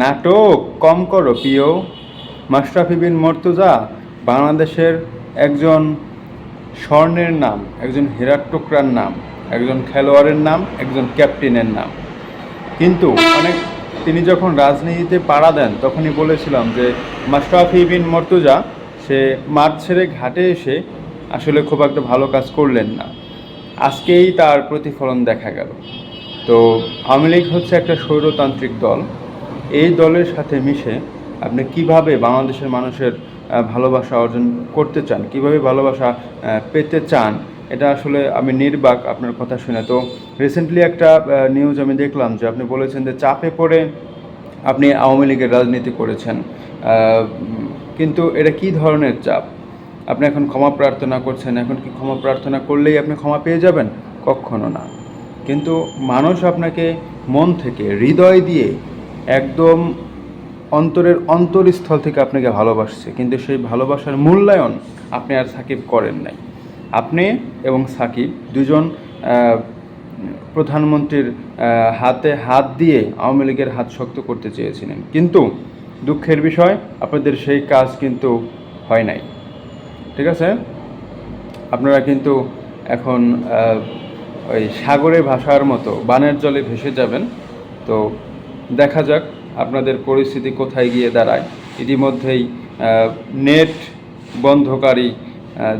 নাটক কম করো, প্রিয়। মাশরাফি বিন মর্তুজা বাংলাদেশের একজন স্বর্ণের নাম, একজন হীরার টুকরার নাম, একজন খেলোয়াড়ের নাম, একজন ক্যাপ্টেনের নাম। কিন্তু অনেক তিনি যখন রাজনীতিতে পাড়া দেন, তখনই বলেছিলাম যে মাশরাফি বিন মর্তুজা, সে মাঠ ছেড়ে ঘাটে এসে আসলে খুব একটা ভালো কাজ করলেন না। আজকেই তার প্রতিফলন দেখা গেল। তো আওয়ামী লীগ হচ্ছে একটা স্বৈরতান্ত্রিক দল। এই দলের সাথে মিশে আপনি কীভাবে বাংলাদেশের মানুষের ভালোবাসা অর্জন করতে চান, কীভাবে ভালোবাসা পেতে চান, এটা আসলে আমি নির্বাক আপনার কথা শুনে। তো রিসেন্টলি একটা নিউজ আমি দেখলাম যে আপনি বলেছেন যে চাপে পড়ে আপনি আওয়ামী লীগের রাজনীতি করেছেন। কিন্তু এটা কি ধরনের চাপ? আপনি এখন ক্ষমা প্রার্থনা করছেন, এখন কি ক্ষমা প্রার্থনা করলেই আপনি ক্ষমা পেয়ে যাবেন? কখনো না। কিন্তু মানুষ আপনাকে মন থেকে হৃদয় দিয়ে একদম অন্তরের অন্তরস্থল থেকে আপনাকে ভালোবাসছে, কিন্তু সেই ভালোবাসার মূল্যায়ন আপনি আর সাকিব করেন নাই। আপনি এবং সাকিব দুজন প্রধানমন্ত্রীর হাতে হাত দিয়ে আওয়ামী লীগের হাত শক্ত করতে চেয়েছিলেন। কিন্তু দুঃখের বিষয়, আপনাদের সেই কাজ কিন্তু হয় নাই। ঠিক আছে? আপনারা কিন্তু এখন ওই সাগরে ভাসার মতো বানের জলে ভেসে যাবেন। তো দেখা যাক আপনাদের পরিস্থিতি কোথায় গিয়ে দাঁড়ায়। ইতিমধ্যেই নেট বন্ধকারী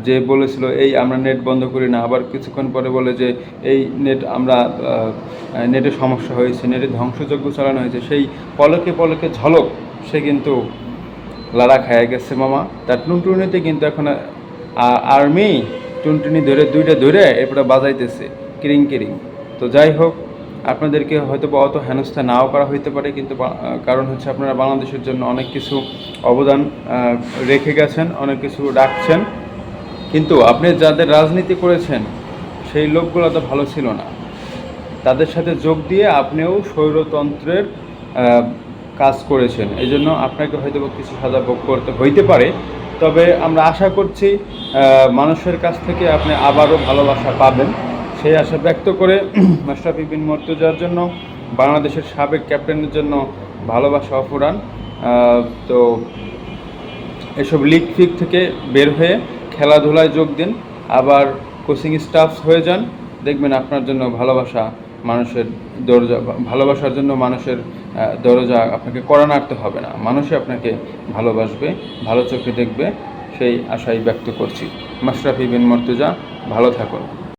যে বলেছিল, এই আমরা নেট বন্ধ করি না। আবার কিছুক্ষণ পরে বলে যে, এই নেট আমরা নেটে সমস্যা হয়েছে, নেটে ধ্বংসযজ্ঞ চালানো হয়েছে। সেই পলকে পলকে ঝলক, সে কিন্তু লাড়া খায়া গেছে, মামা। তার টুনটুনিতে কিন্তু এখন আর্মি টুনটুনি ধরে, দুইটা ধরে এরপরে বাজাইতেছে, কিরিং কিরিং। তো যাই হোক আপনাদেরকে হয়তো বা অত হেনস্থা নাও করা হইতে পারে, কিন্তু কারণ হচ্ছে আপনারা বাংলাদেশের জন্য অনেক কিছু অবদান রেখে গেছেন, অনেক কিছু রাখছেন। কিন্তু আপনি যাদের রাজনীতি করেছেন, সেই লোকগুলো তো ভালো ছিল না। তাদের সাথে যোগ দিয়ে আপনিও স্বৈরতন্ত্রের কাজ করেছেন। এই জন্য আপনাকে হয়তো কিছু সাজা ভোগ করতে হইতে পারে। তবে আমরা আশা করছি মানুষের কাছ থেকে আপনি আবারও ভালোবাসা পাবেন। সেই আশা ব্যক্ত করে মাশরাফি বিন মর্তুজার জন্য, বাংলাদেশের সাবেক ক্যাপ্টেনের জন্য ভালোবাসা অফুরান তো এসব লিগ ফিগ থেকে বের হয়ে খেলাধুলায় যোগ দিন। আবার কোচিং স্টাফস হয়ে যান। দেখবেন আপনার জন্য ভালোবাসা মানুষের দরজা, ভালোবাসার জন্য মানুষের দরজা আপনাকে কড়া নাড়তে হবে না। মানুষই আপনাকে ভালোবাসবে, ভালো চোখে দেখবে। সেই আশাই ব্যক্ত করছি। মাশরাফি বিন মর্তুজা, ভালো থাকুন।